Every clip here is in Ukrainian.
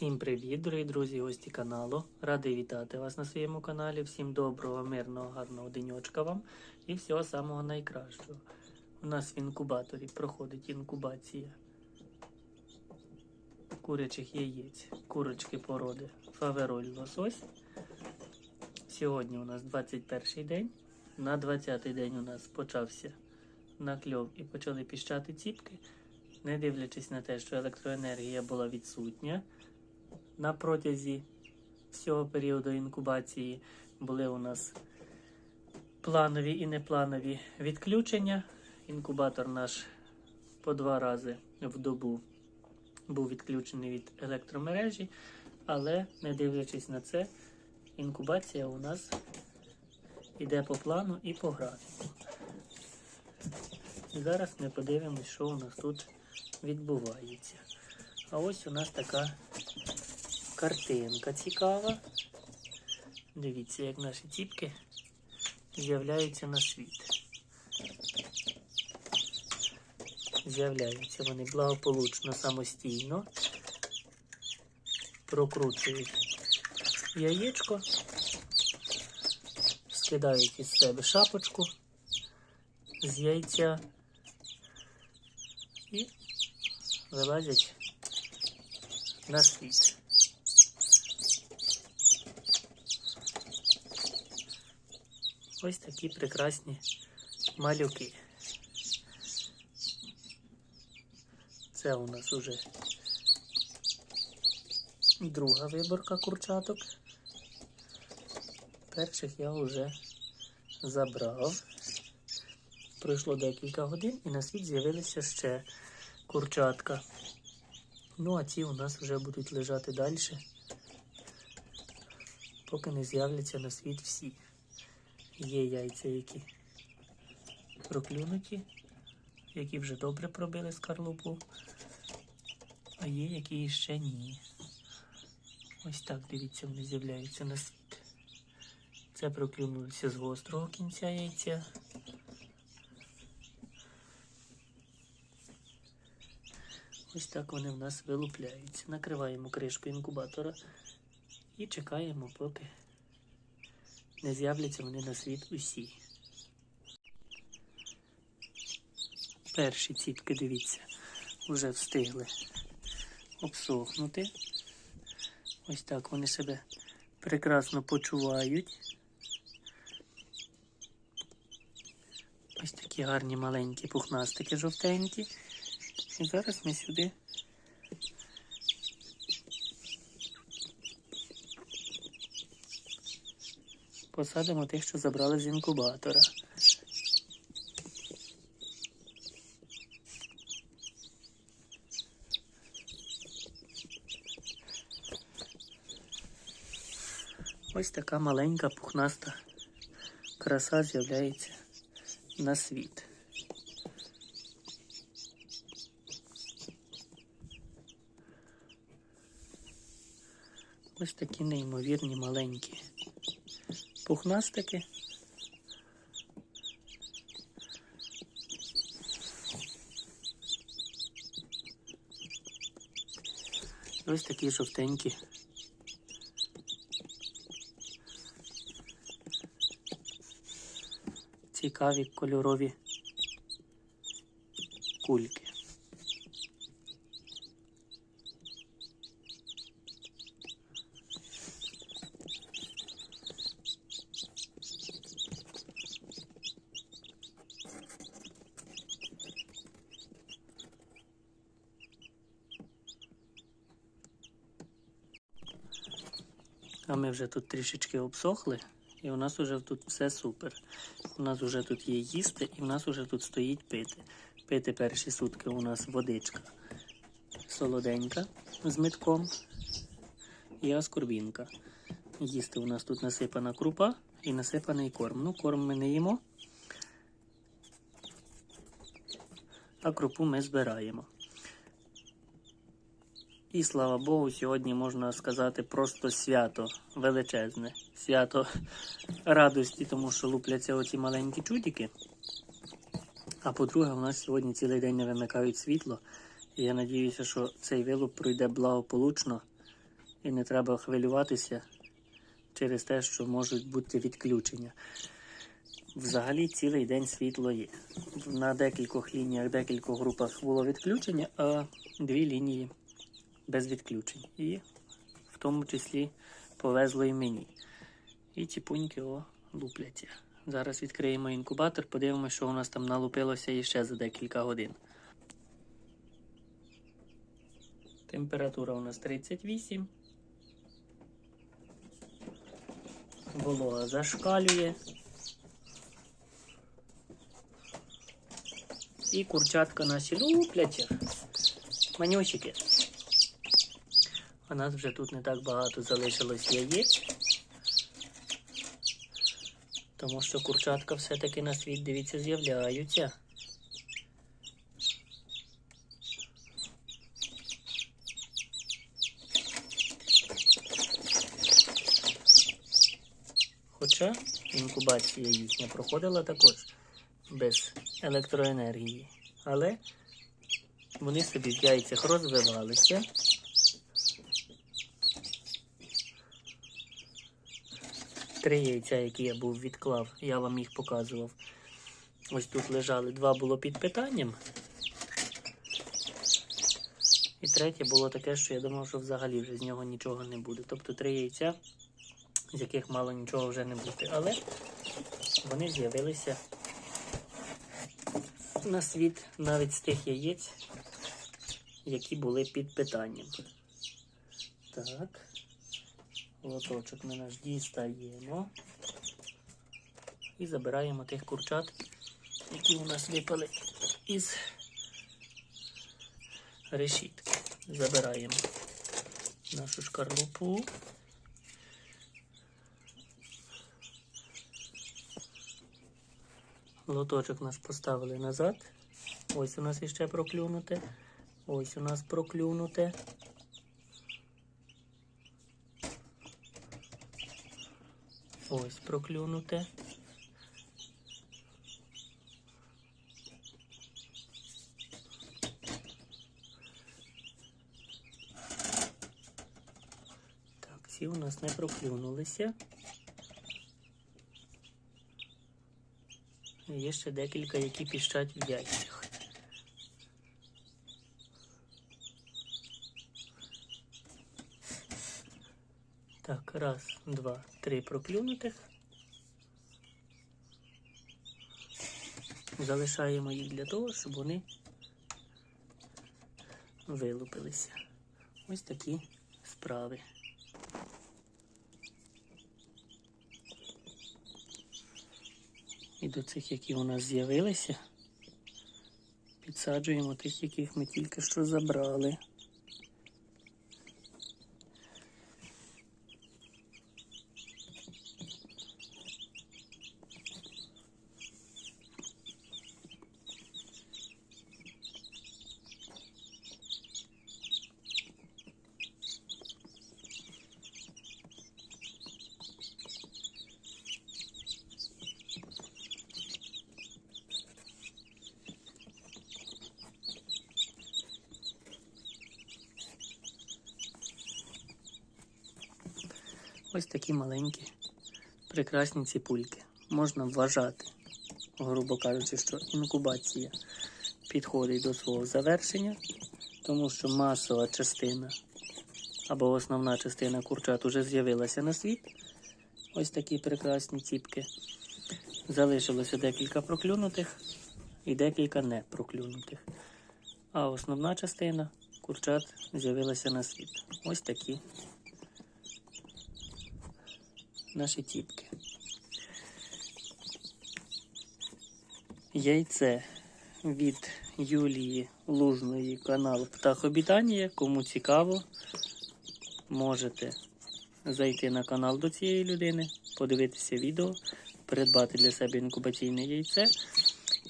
Всім привіт, дорогі друзі, гості каналу. Радий вітати вас на своєму каналі. Всім доброго, мирного, гарного денечка вам і всього самого найкращого. У нас в інкубаторі проходить інкубація курячих яєць, курочки породи Фавероль лосось. Сьогодні у нас 21 день. На 20-й день у нас почався накльов і почали піщати ціпки. Не дивлячись на те, що електроенергія була відсутня, на протязі всього періоду інкубації були у нас планові і непланові відключення. Інкубатор наш по два рази в добу був відключений від електромережі, але не дивлячись на це, інкубація у нас йде по плану і по графіку. Зараз ми подивимось, що у нас тут відбувається. А ось у нас така картинка цікава. Дивіться, як наші ціпки з'являються на світ. З'являються вони благополучно самостійно, прокручують яєчко, скидають із себе шапочку з яйця і вилазять на світ. Ось такі прекрасні малюки. Це у нас уже друга виборка курчаток. Перших я вже забрав. Пройшло декілька годин і на світ з'явилися ще курчатка. Ну, а ці у нас вже будуть лежати далі, поки не з'являться на світ всі. Є яйця, які проклюнуті, які вже добре пробили скарлупу, а є, які ще ні. Ось так, дивіться, вони з'являються на світ. Це проклюнулися з гострого кінця яйця. Ось так вони в нас вилупляються. Накриваємо кришку інкубатора і чекаємо, поки не з'являться вони на світ усі. Перші ціпки, дивіться, вже встигли обсохнути. Ось так вони себе прекрасно почувають. Ось такі гарні маленькі пухнастики жовтенькі. І зараз ми сюди посадимо тих, що забрали з інкубатора. Ось така маленька пухнаста краса з'являється на світ. Ось такі неймовірні маленькі пухнастики. Ось такі жовтенькі. Цікаві кольорові кульки. А ми вже тут трішечки обсохли, і у нас вже тут все супер. У нас вже тут є їсти, і в нас вже тут стоїть пити. Пити перші сутки у нас водичка солоденька з митком і аскорбінка. Їсти у нас тут насипана крупа і насипаний корм. Ну, корм ми не їмо, а крупу ми збираємо. І слава Богу, сьогодні можна сказати просто свято величезне, свято радості, тому що лупляться оці маленькі чудики. А по-друге, у нас сьогодні цілий день не вимикають світло. І я сподіваюся, що цей вилуп пройде благополучно і не треба хвилюватися через те, що можуть бути відключення. Взагалі цілий день світло є. На декількох лініях, декількох групах було відключення, а дві лінії без відключень. І в тому числі повезло і мені. І ці пуньки о, лупляться. Зараз відкриємо інкубатор, подивимося, що у нас там налупилося іще за декілька годин. Температура у нас 38. Волога зашкалює. І курчатка наші лупляться. Манюсики. У нас вже тут не так багато залишилось яєць. Тому що курчатка все-таки на світ, дивіться, з'являються. Хоча інкубація їхня проходила також без електроенергії. Але вони собі в яйцях розвивалися. Три яйця, які я був відклав, я вам їх показував. Ось тут лежали. Два було під питанням. І третє було таке, що я думав, що взагалі вже з нього нічого не буде. Тобто три яйця, з яких мало нічого вже не бути. Але вони з'явилися на світ навіть з тих яєць, які були під питанням. Так. Лоточок ми наш дістаємо і забираємо тих курчат, які у нас випали із решітки. Забираємо нашу шкарлупу. Лоточок наш поставили назад. Ось у нас іще проклюнуте. Ось у нас проклюнуте. Ось проклюнуте. Так, ці у нас не проклюнулися. Є ще декілька, які піщать в яйцях. Так, раз, два, три проклюнутих. Залишаємо їх для того, щоб вони вилупилися. Ось такі справи. І до цих, які у нас з'явилися, підсаджуємо тих, яких ми тільки що забрали. Ось такі маленькі, прекрасні ціпульки. Можна вважати, грубо кажучи, що інкубація підходить до свого завершення, тому що масова частина або основна частина курчат уже з'явилася на світ. Ось такі прекрасні ціпки. Залишилося декілька проклюнутих і декілька не проклюнутих. А основна частина курчат з'явилася на світ. Ось такі наші тіпки. Яйце від Юлії Лужної канал Птахобітання. Кому цікаво, можете зайти на канал до цієї людини, подивитися відео, придбати для себе інкубаційне яйце,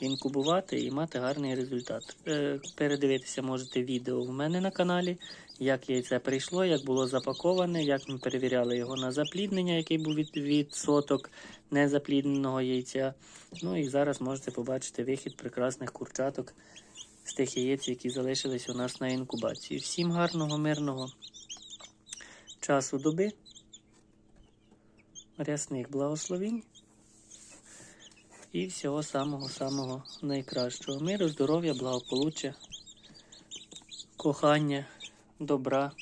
інкубувати і мати гарний результат. Е, Передивитися можете відео в мене на каналі, як яйце прийшло, як було запаковане, як ми перевіряли його на запліднення, який був від, відсоток незаплідненого яйця. Ну і зараз можете побачити вихід прекрасних курчаток з тих яєць, які залишились у нас на інкубації. Всім гарного, мирного часу доби, рясних благословінь і всього самого-самого найкращого. Миру, здоров'я, благополуччя, кохання, добра,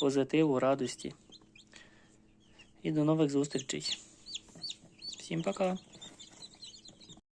позитиву, радості. І до нових зустрічей. Всім пока!